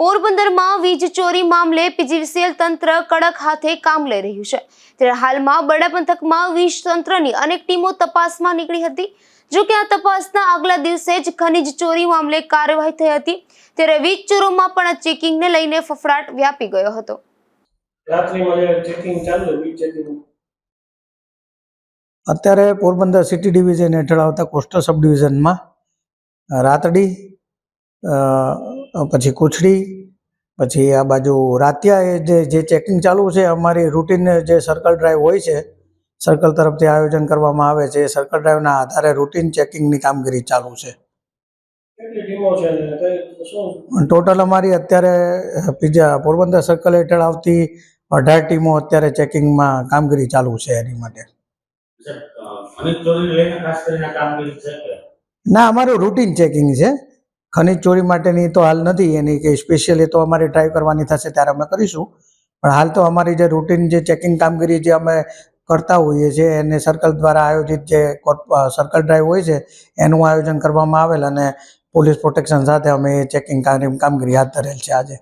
પોરબંદરમાં વીજ ચોરી મામલે પીજીવીસીએલ તંત્ર કડક હાથે કામ લઈ રહ્યું છે. ત્યારે હાલમાં બડા પંથકમાં વીજ તંત્રની અનેક ટીમો તપાસમાં નીકળી હતી. જો કે આ તપાસના આગલા દિવસે જ ખનીજ ચોરી મામલે કાર્યવાહી થઈ હતી. ત્યારે વીજ ચોરોમાં પણ ચેકિંગને લઈને ફફડાટ વ્યાપી ગયો હતો. ચેકિંગ ચાલુ વીજ ચેકિંગ. અત્યારે પોરબંદર સિટી ડિવિઝન હેઠળ આવતા કોસ્ટલ સબ ડિવિઝનમાં રાતડી અ, પછી કુછડી પછી આ બાજુ રાતિયા જે જે ચેકિંગ ચાલુ છે અમારી રૂટીન જે સર્કલ ડ્રાઈવ હોય છે સર્કલ તરફથી આયોજન કરવામાં આવે છે સર્કલ ડ્રાઈવના આધારે રૂટીન ચેકિંગની કામગીરી ચાલુ છે. ટોટલ અમારી અત્યારે બીજા પોરબંદર સર્કલ હેઠળ આવતી અઢાર ટીમો અત્યારે ચેકિંગમાં કામગીરી ચાલુ છે એની માટે. ના અમારું રૂટીન ચેકિંગ છે. ખનિજ ચોરી માટેની તો હાલ નથી, એની કે સ્પેશિયલી તો અમારી ટ્રાય કરવાની થશે ત્યારે અમે કરીશું. પણ હાલ તો અમારી જે રૂટીન જે ચેકિંગ કામગીરી જે અમે કરતા હોઈએ છીએ, એને સર્કલ દ્વારા આયોજિત જે સર્કલ ડ્રાઈવ હોય છે, એનું આયોજન કરવામાં આવેલ અને પોલીસ પ્રોટેક્શન સાથે અમે એ ચેકિંગ કામગીરી હાથ ધરેલ છે આજે.